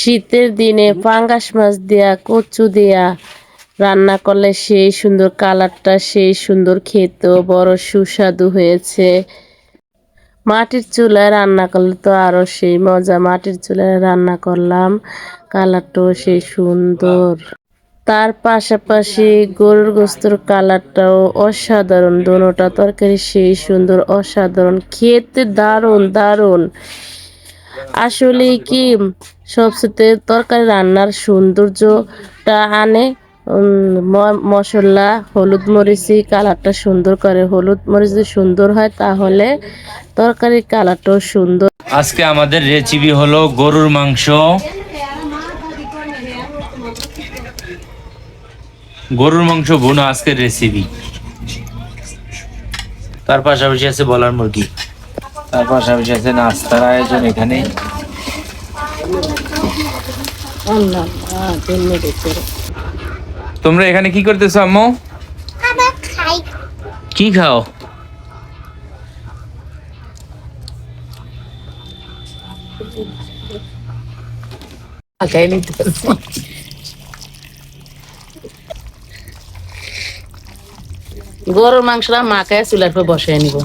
শীতের দিনে পাঙ্গাস মাছ দেয়া কচু দেয়া রান্না করলে সেই সুন্দর কালারটা সেই সুন্দর খেত বড় সুস্বাদু হয়েছে। মাটির চুলায় রান্না করলে তো আরও সেই মজা। মাটির চুলায় রান্না করলাম কালারটাও সেই সুন্দর। তার পাশাপাশি গরুর গোস্তর কালারটাও অসাধারণ। দোনোটা তরকারি সেই সুন্দর অসাধারণ। খেতে দারুণ দারুণ। আসলে কি, সবচেয়ে তরকারি রান্নার সৌন্দর্যটা আনে মশলা, হলুদ মরিচি, কালারটা সুন্দর করে হলুদ মরিচ যদি সুন্দর হয় তাহলে তরকারির কালারটাও সুন্দর। আজকে আমাদের রেসিপি হলো গরুর মাংস। গরুর মাংস বোনা আজকের রেসিপি তার পাশাপাশি আছে বলার মুরগি। তার পাশাপাশি আছে নাস্তার আয়োজন এখানে। তোমরা এখানে কি করতেছো, আম্মু? কি খাও? গরুর মাংসটা মাখায় চুলার পর বসায় নিব।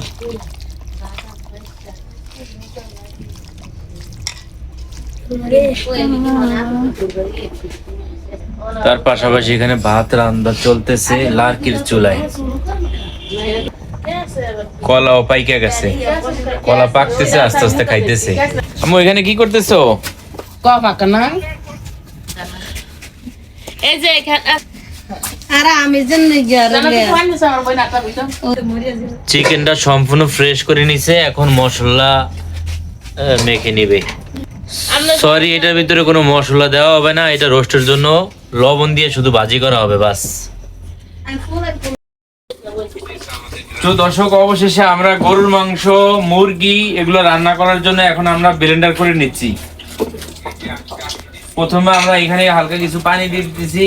তার পাশাপাশি এখানে ভাত রান্না চলতেছে লার্কির চুলায়। কলাও পাইকে গেছে। কলা পাকতেছে আস্তে আস্তে খাইতেছে। আম্মু এখানে কি করতেছো? না? এই যে আমি চিকেনটা সম্পূর্ণ ফ্রেশ করে নিছে এখন মশলা মেখে নিবে। সরি এটার ভিতরে কোনো মশলা দেওয়া হবে না, এটা রোস্টের জন্য। লবণ দিয়ে শুধু ভাজি করা হবে, বাস। তো দর্শক, অবশেষে আমরা গরুর মাংস, মুরগি এগুলো রান্না করার জন্য এখন আমরা ব্লেন্ডার করে নিচ্ছি। প্রথমে আমরা এখানে হালকা কিছু পানি দিয়ে দিতেছি।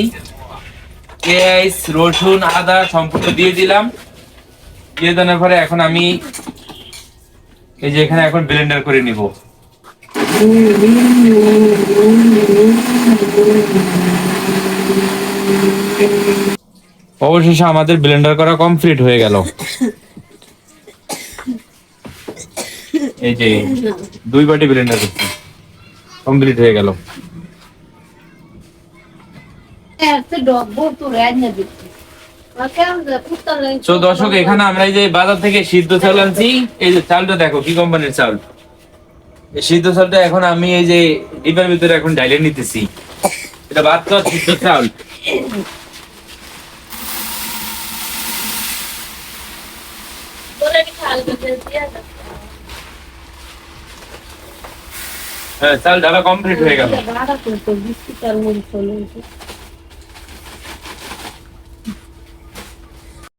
পেঁয়াজ, রসুন, আদা সম্পূর্ণ দিয়ে দিলাম। দিয়ে দেওয়ার পরে এখন আমি এই যে এখানে এখন ব্লেন্ডার করে নিব। অবশেষে আমাদের ব্লেন্ডার করা কমপ্লিট হয়ে গেল। এই যে দুই বাটি ব্লেন্ডার করছি। কমপ্লিট হয়ে গেল। তো দর্শক, এখানে আমরা এই যে বাজার থেকে সিদ্ধ চাল আনছি। এই যে চালটা দেখো, কি কোম্পানির চাল? সিদ্ধ চালটা এখন আমি এই যে ডিপের ভিতরে এখন ডাইলে নিতেছি। এটা বাদ করা সিদ্ধ চাল। হ্যাঁ চাল ঢালা কমপ্লিট হয়ে গেল।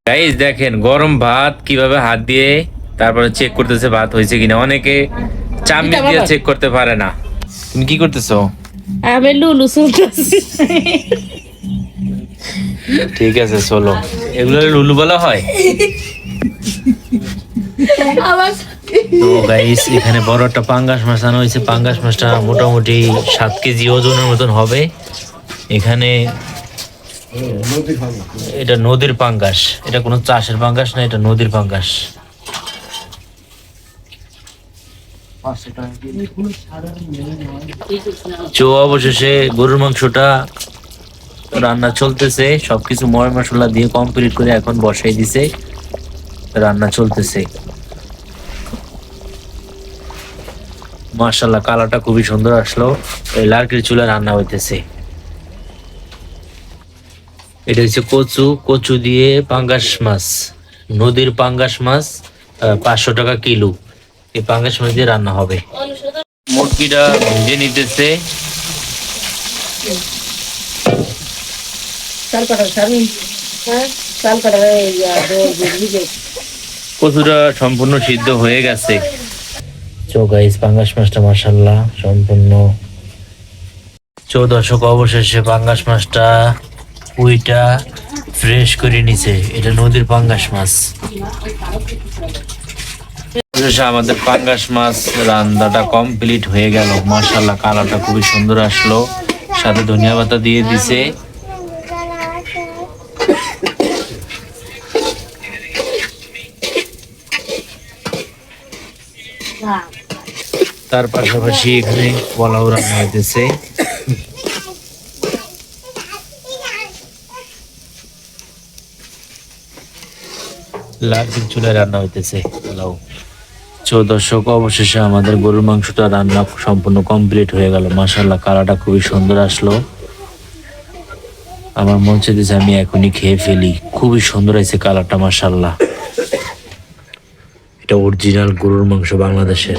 গাইস দেখেন, গরম ভাত কীভাবে হাত দিয়ে তারপরে চেক করতেছে ভাত হয়েছে কিনা। অনেকে চামচ দিয়ে চেক করতে পারে না। তুমি কি করতেছো? আমি লুলু চলতেছি। ঠিক আছে চলো। এগুলো লুলু বলা হয়? তো গাইস এখানে বড় একটা পাঙ্গাস মাছ আনা হয়েছে। পাঙ্গাস মাছটা মোটামুটি সাত কেজি ওজনের মতন হবে। এখানে এটা নদীর পাঙ্গাস। এটা কোনো চাষের পাঙ্গাস না এটা নদীর পাঙ্গাস। চো, অবশেষে গরুর মাংসটা রান্না চলতেছে। সবকিছু ময় মশলা দিয়ে কমপ্লিট করে এখন বসাই দিছে। রান্না চলতেছে। মার্শাল্লাহ কালারটা খুবই সুন্দর আসলো। এই লার্কির চুলা রান্না হইতেছে। এটা হচ্ছে কচু। কচু দিয়ে পাঙ্গাস মাছ। নদীর পাঙ্গাস মাছ পাঁচশো টাকা কিলো। এই পাঙ্গাস মাছ দিয়ে রান্না হবে। মুরগিটা ভেজে নিতেছে। চাল কাটা সারি হ্যাঁ? চাল কচুটা সম্পূর্ণ সিদ্ধ হয়ে গেছে। চো গাইস পাঙ্গাস মাছটা মাশাল্লাহ সম্পূর্ণ। চো দর্শক অবশেষে পাঙ্গাস মাছটা পুইটা ফ্রেশ করে নিছে। এটা নদীর পাঙ্গাস মাছ। আমাদের পাঙ্গাস মাছ রান্নাটা কমপ্লিট হয়ে গেল। মাশাল্লাহ কালারটা খুবই সুন্দর আসলো। সাথে ধনিয়া পাতা দিয়ে দিছে। তার পাশাপাশি এখানে পোলাও রান্না হইতেছে। লার্জিক চুলায় রান্না হইতেছে পোলাও। সো দর্শক অবশেষে আমাদের গরুর মাংসটা রান্না সম্পূর্ণ কমপ্লিট হয়ে গেল মাসাল্লাহ কালারটা খুবই সুন্দর আসলো আমার মন চাইতেছে আমি এখনই খেয়ে ফেলি খুবই সুন্দর হয়েছে কালারটা মাসাল্লাহ এটা অরিজিনাল গরুর মাংস বাংলাদেশের